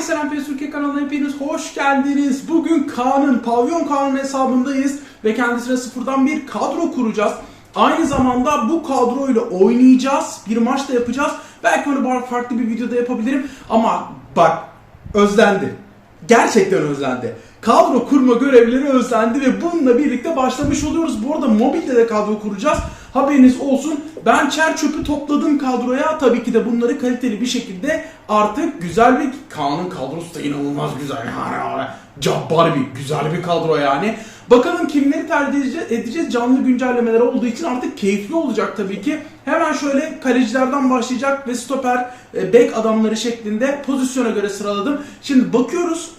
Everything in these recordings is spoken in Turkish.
Herkese selam Pes kanalına hepiniz hoş geldiniz. Bugün Kaan'ın, Pavyon Kaan'ın hesabındayız ve kendisine sıfırdan bir kadro kuracağız. Aynı zamanda bu kadroyla oynayacağız. Bir maç da yapacağız. Belki onu farklı bir videoda yapabilirim. Ama bak özlendi. Gerçekten özlendi. Kadro kurma görevleri özlendi ve bununla birlikte başlamış oluyoruz. Bu arada mobilde de kadro kuracağız. Haberiniz olsun. Ben çer çöpü topladım kadroya. Tabii ki de bunları kaliteli bir şekilde artık güzel bir Kaan'ın kadrosu da inanılmaz güzel. Cabbar bir güzel bir kadro yani. Bakalım kimleri tercih edeceğiz. Canlı güncellemeler olduğu için artık keyifli olacak tabii ki. Hemen şöyle kalecilerden başlayacak ve stoper, e, bek adamları şeklinde pozisyona göre sıraladım. Şimdi bakıyoruz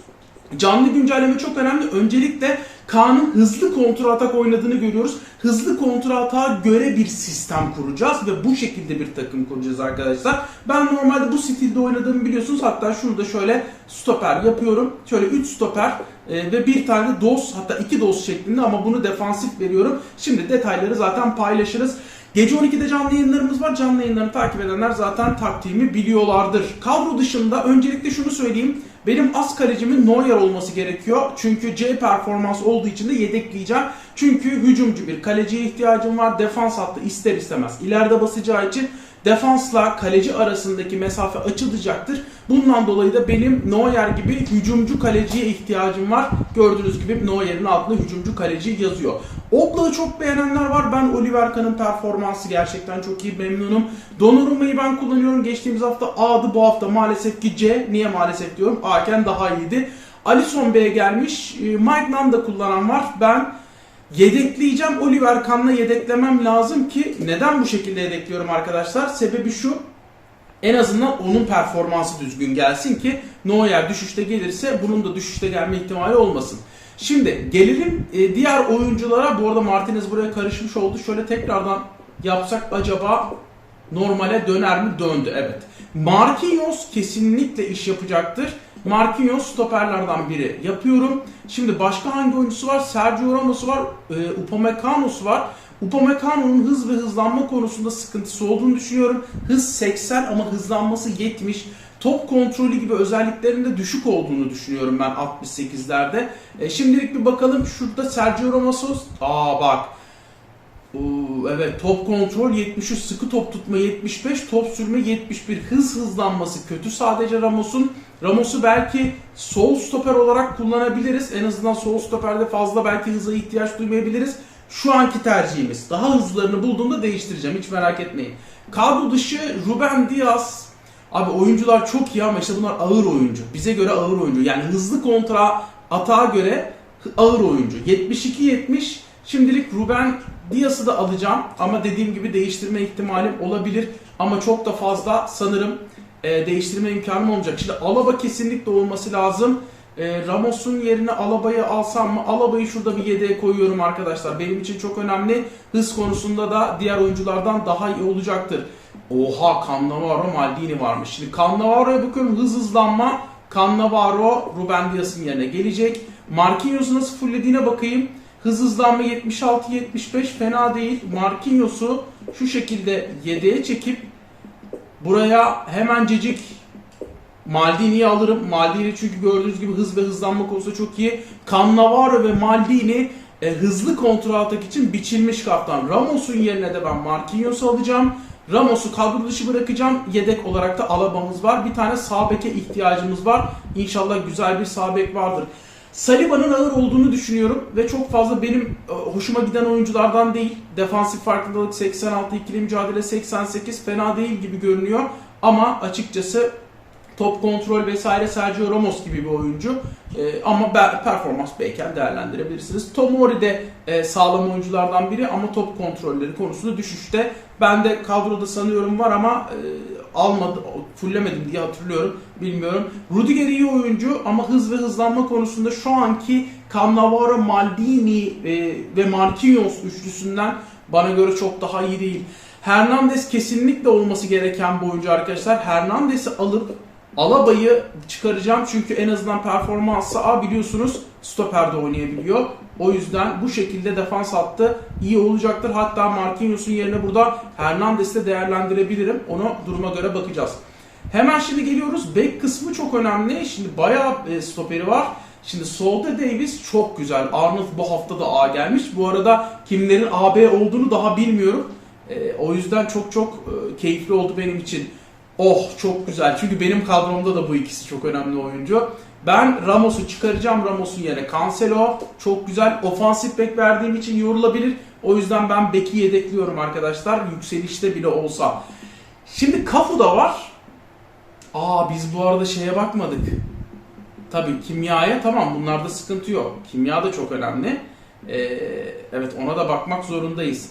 Canlı güncelleme çok önemli. Öncelikle Kaan'ın hızlı kontrol atak oynadığını görüyoruz. Hızlı kontrol atağa göre bir sistem kuracağız ve bu şekilde bir takım kuracağız arkadaşlar. Ben normalde bu stilde oynadığımı biliyorsunuz. Hatta şunu da şöyle stoper yapıyorum. Şöyle 3 stoper e, ve bir tane dos hatta 2 dos şeklinde ama bunu defansif veriyorum. Şimdi detayları zaten paylaşırız. Gece 12'de canlı yayınlarımız var. Canlı yayınlarını takip edenler zaten taktiğimi biliyorlardır. Kadro dışında öncelikle şunu söyleyeyim. Benim az kalecimin Neuer olması gerekiyor. Çünkü C performans olduğu için de yedekleyeceğim. Çünkü hücumcu bir kaleciye ihtiyacım var. Defans hattı ister istemez ileride basacağı için defansla kaleci arasındaki mesafe açılacaktır. Bundan dolayı da benim Neuer gibi hücumcu kaleciye ihtiyacım var. Gördüğünüz gibi Neuer'in altında hücumcu kaleci yazıyor. Oblak'ı çok beğenenler var. Ben Oliver Kahn'ın performansı gerçekten çok iyi memnunum. Donnarumma'yı ben kullanıyorum. Geçtiğimiz hafta A'dı bu hafta maalesef ki C. Niye maalesef diyorum? A'ken daha iyiydi. Alisson B'ye gelmiş. Ee, Mike Nan da kullanan var. Ben yedekleyeceğim. Oliver Kahn'la yedeklemem lazım ki neden bu şekilde yedekliyorum arkadaşlar? Sebebi şu. En azından onun performansı düzgün gelsin ki Neuer düşüşte gelirse bunun da düşüşte gelme ihtimali olmasın. Şimdi gelelim e, diğer oyunculara. Bu arada Martinez buraya karışmış oldu. Şöyle tekrardan yapsak acaba normale döner mi? Döndü evet. Marquinhos kesinlikle iş yapacaktır. Marquinhos stoperlerden biri yapıyorum. Şimdi başka hangi oyuncusu var? Sergio Ramos var, e, Upamecano's var. Upamecano'nun hız ve hızlanma konusunda sıkıntısı olduğunu düşünüyorum. Hız 80 ama hızlanması 70. Top kontrolü gibi özelliklerinde düşük olduğunu düşünüyorum ben 68'lerde. E, şimdilik bir bakalım şurada Sergio Ramos'uz. Aa bak. Evet top kontrol 73, sıkı top tutma 75, top sürme 71, hız hızlanması kötü sadece Ramos'un. Ramos'u belki sol stoper olarak kullanabiliriz. En azından sol stoperde fazla belki hıza ihtiyaç duymayabiliriz. Şu anki tercihimiz. Daha hızlarını bulduğumda değiştireceğim hiç merak etmeyin. Kadro dışı Ruben Diaz. Abi oyuncular çok iyi ama işte bunlar ağır oyuncu. Bize göre ağır oyuncu. Yani hızlı kontra atağa göre ağır oyuncu. 72-70 şimdilik Ruben Diaz'ı da alacağım ama dediğim gibi değiştirme ihtimalim olabilir ama çok da fazla sanırım e, değiştirme imkanım olmayacak. Şimdi Alaba kesinlikle olması lazım. E, Ramos'un yerine Alaba'yı alsam mı? Alaba'yı şurada bir yedeğe koyuyorum arkadaşlar. Benim için çok önemli. Hız konusunda da diğer oyunculardan daha iyi olacaktır. Oha Cannavaro Maldini varmış. Şimdi Cannavaro'ya bakıyorum hız hızlanma. Cannavaro Ruben Dias'ın yerine gelecek. Marquinhos'u nasıl fullediğine bakayım. Hız hızlanma 76-75 fena değil. Marquinhos'u şu şekilde yedeğe çekip buraya hemencecik Maldini'yi alırım. Maldini çünkü gördüğünüz gibi hız ve hızlanma konusunda çok iyi. Cannavaro ve Maldini e, hızlı kontrol atak için biçilmiş kaptan. Ramos'un yerine de ben Marquinhos'u alacağım. Ramos'u kadro dışı bırakacağım. Yedek olarak da Alaba'mız var. Bir tane sağ beke ihtiyacımız var. İnşallah güzel bir sağ bek vardır. Saliba'nın ağır olduğunu düşünüyorum ve çok fazla benim e, hoşuma giden oyunculardan değil. Defansif farkındalık 86, ikili mücadele 88 fena değil gibi görünüyor. Ama açıkçası top kontrol vesaire Sergio Ramos gibi bir oyuncu. E, ama be- performans beyken değerlendirebilirsiniz. Tomori de e, sağlam oyunculardan biri ama top kontrolleri konusunda düşüşte. Ben de kadroda sanıyorum var ama e, almadı, fullemedim diye hatırlıyorum. Bilmiyorum. Rudiger iyi oyuncu ama hız ve hızlanma konusunda şu anki Cannavaro, Maldini e, ve Marquinhos üçlüsünden bana göre çok daha iyi değil. Hernandez kesinlikle olması gereken bir oyuncu arkadaşlar. Hernandez'i alıp Alaba'yı çıkaracağım çünkü en azından performansı A biliyorsunuz stoperde oynayabiliyor. O yüzden bu şekilde defans hattı iyi olacaktır. Hatta Marquinhos'un yerine burada Hernandez'i de değerlendirebilirim. Onu duruma göre bakacağız. Hemen şimdi geliyoruz. Bek kısmı çok önemli. Şimdi bayağı e, stoperi var. Şimdi solda Davis çok güzel. Arnold bu hafta da A gelmiş. Bu arada kimlerin AB olduğunu daha bilmiyorum. E, o yüzden çok çok e, keyifli oldu benim için. Oh çok güzel. Çünkü benim kadromda da bu ikisi çok önemli oyuncu. Ben Ramos'u çıkaracağım. Ramos'un yerine Cancelo. Çok güzel. Ofansif bek verdiğim için yorulabilir. O yüzden ben beki yedekliyorum arkadaşlar. Yükselişte bile olsa. Şimdi Kafu da var. Aa biz bu arada şeye bakmadık. Tabii kimyaya tamam bunlarda sıkıntı yok. Kimya da çok önemli. Ee, evet ona da bakmak zorundayız.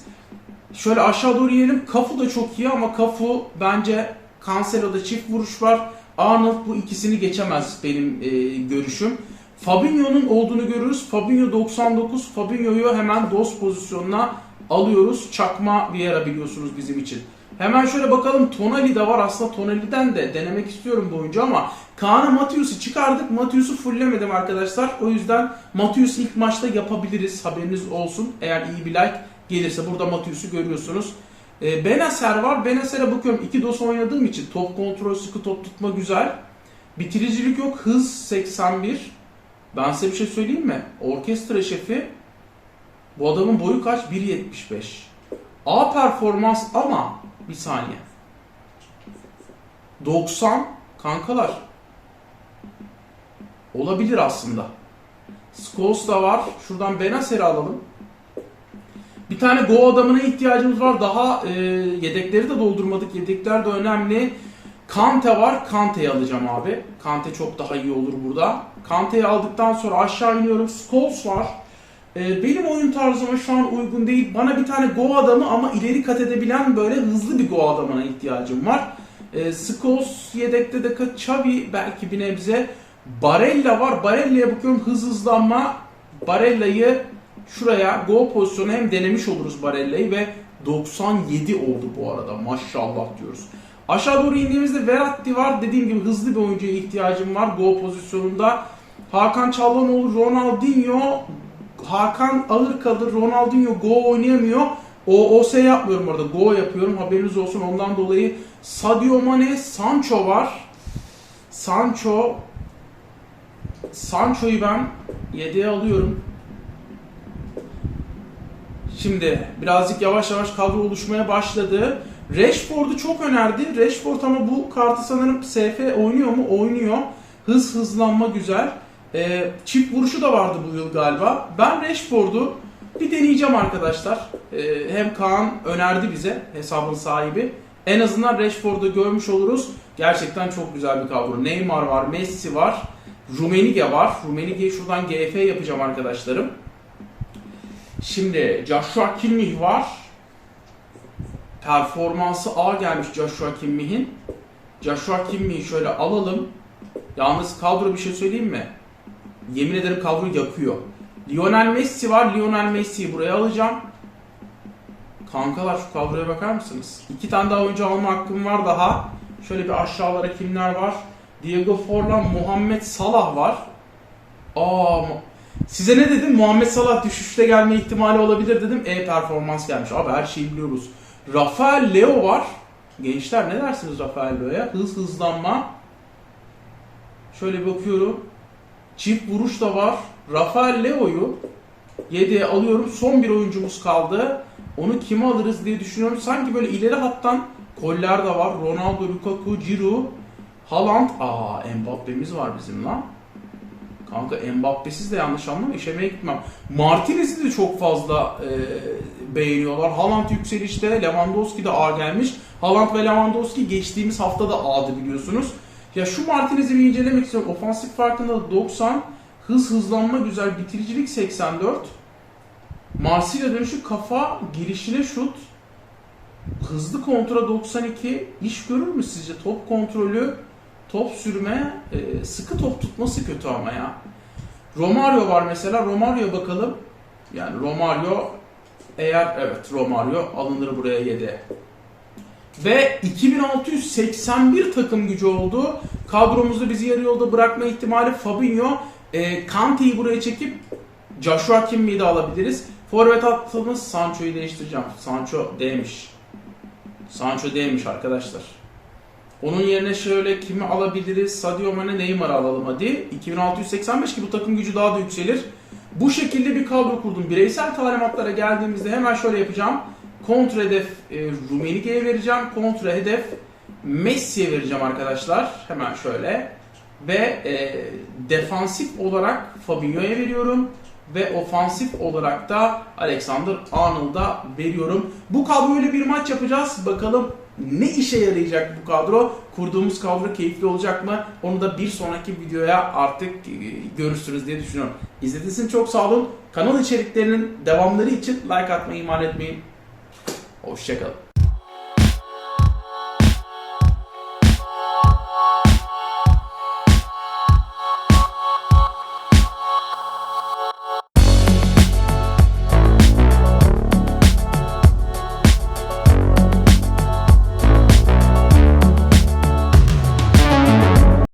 Şöyle aşağı doğru inelim. Kafu da çok iyi ama Kafu bence Cancelo'da çift vuruş var. Arnold bu ikisini geçemez benim e, görüşüm. Fabinho'nun olduğunu görürüz. Fabinho 99. Fabinho'yu hemen DOS pozisyonuna alıyoruz. Çakma Vieira biliyorsunuz bizim için. Hemen şöyle bakalım Tonali de var. Aslında Tonali'den de denemek istiyorum bu oyuncu ama Kaan'a Matius'u çıkardık. Matius'u fulllemedim arkadaşlar. O yüzden Matius'u ilk maçta yapabiliriz. Haberiniz olsun. Eğer iyi bir like gelirse burada Matius'u görüyorsunuz. E, Benacer var. Benacer'e bakıyorum. iki dos oynadığım için top kontrol, sıkı top tutma güzel. Bitiricilik yok. Hız 81. Ben size bir şey söyleyeyim mi? Orkestra şefi bu adamın boyu kaç? 1.75. A performans ama bir saniye. 90 kankalar. Olabilir aslında. Scholes da var. Şuradan Benacer'i alalım. Bir tane Go adamına ihtiyacımız var. Daha e, yedekleri de doldurmadık. Yedekler de önemli. Kante var. Kante'yi alacağım abi. Kante çok daha iyi olur burada. Kante'yi aldıktan sonra aşağı iniyorum. Scholes var. E, benim oyun tarzıma şu an uygun değil. Bana bir tane Go adamı ama ileri kat edebilen böyle hızlı bir Go adamına ihtiyacım var. E, Scholes yedekte de Xavi belki bir nebze. Barella var. Barella'ya bakıyorum hız hızlanma. Barella'yı şuraya Go pozisyonu hem denemiş oluruz Barella'yı ve 97 oldu bu arada. Maşallah diyoruz. Aşağı doğru indiğimizde Verratti var. Dediğim gibi hızlı bir oyuncuya ihtiyacım var Go pozisyonunda. Hakan Çalhanoğlu, Ronaldinho. Hakan alır kalır. Ronaldinho Go oynayamıyor. O OS yapmıyorum orada. Go yapıyorum. Haberiniz olsun. Ondan dolayı Sadio Mane, Sancho var. Sancho Sancho'yu ben yedeğe alıyorum. Şimdi birazcık yavaş yavaş kadro oluşmaya başladı. Rashford'u çok önerdi. Rashford ama bu kartı sanırım SF oynuyor mu? Oynuyor. Hız hızlanma güzel. Ee, çift vuruşu da vardı bu yıl galiba. Ben Rashford'u bir deneyeceğim arkadaşlar. Ee, hem Kaan önerdi bize hesabın sahibi. En azından Rashford'u görmüş oluruz. Gerçekten çok güzel bir kadro. Neymar var, Messi var, Rumenige var. Rumenige'yi şuradan GF yapacağım arkadaşlarım. Şimdi Joshua Kimmich var. Performansı A gelmiş Joshua Kimmich'in. Joshua Kimmich'i şöyle alalım. Yalnız kadro bir şey söyleyeyim mi? Yemin ederim kadro yakıyor. Lionel Messi var. Lionel Messi'yi buraya alacağım. Kankalar şu kadroya bakar mısınız? İki tane daha oyuncu alma hakkım var daha. Şöyle bir aşağılara kimler var? Diego Forlan, Muhammed Salah var. Aa, size ne dedim? Muhammed Salah düşüşte gelme ihtimali olabilir dedim. E performans gelmiş. Abi her şeyi biliyoruz. Rafael Leo var. Gençler ne dersiniz Rafael Leo'ya? Hız hızlanma. Şöyle bakıyorum. Çift vuruş da var. Rafael Leo'yu 7'ye alıyorum. Son bir oyuncumuz kaldı. Onu kime alırız diye düşünüyorum. Sanki böyle ileri hattan koller de var. Ronaldo, Lukaku, Giroud, Haaland. Aa Mbappe'miz var bizim lan. Kanka Mbappe'siz de yanlış anlama işemeye gitmem. Martinez'i de çok fazla e, beğeniyorlar. Haaland yükselişte, Lewandowski de A gelmiş. Haaland ve Lewandowski geçtiğimiz hafta da A'dı biliyorsunuz. Ya şu Martinez'i bir incelemek istiyorum. Ofansif farkında da 90. Hız hızlanma güzel. Bitiricilik 84. Marsilya dönüşü kafa girişine şut. Hızlı kontra 92. İş görür mü sizce? Top kontrolü, top sürme, e, sıkı top tutması kötü ama ya. Romario var mesela. Romario bakalım. Yani Romario eğer evet Romario alınır buraya 7. Ve 2681 takım gücü oldu. Kadromuzda bizi yarı yolda bırakma ihtimali Fabinho. E, Kante'yi buraya çekip Joshua Kimmi'yi de alabiliriz. Forvet attığımız Sancho'yu değiştireceğim. Sancho D'miş. Sancho D'miş arkadaşlar. Onun yerine şöyle kimi alabiliriz? Sadio Mane Neymar'ı alalım hadi. 2685 ki bu takım gücü daha da yükselir. Bu şekilde bir kadro kurdum. Bireysel talimatlara geldiğimizde hemen şöyle yapacağım. Kontra hedef e, Rummenigge'ye vereceğim. Kontra hedef Messi'ye vereceğim arkadaşlar. Hemen şöyle. Ve e, defansif olarak Fabinho'ya veriyorum. Ve ofansif olarak da Alexander Arnold'a veriyorum. Bu kadroyla bir maç yapacağız. Bakalım ne işe yarayacak bu kadro? Kurduğumuz kadro keyifli olacak mı? Onu da bir sonraki videoya artık e, görürsünüz diye düşünüyorum. İzlediğiniz çok sağ olun. Kanal içeriklerinin devamları için like atmayı ihmal etmeyin. Hoşçakalın.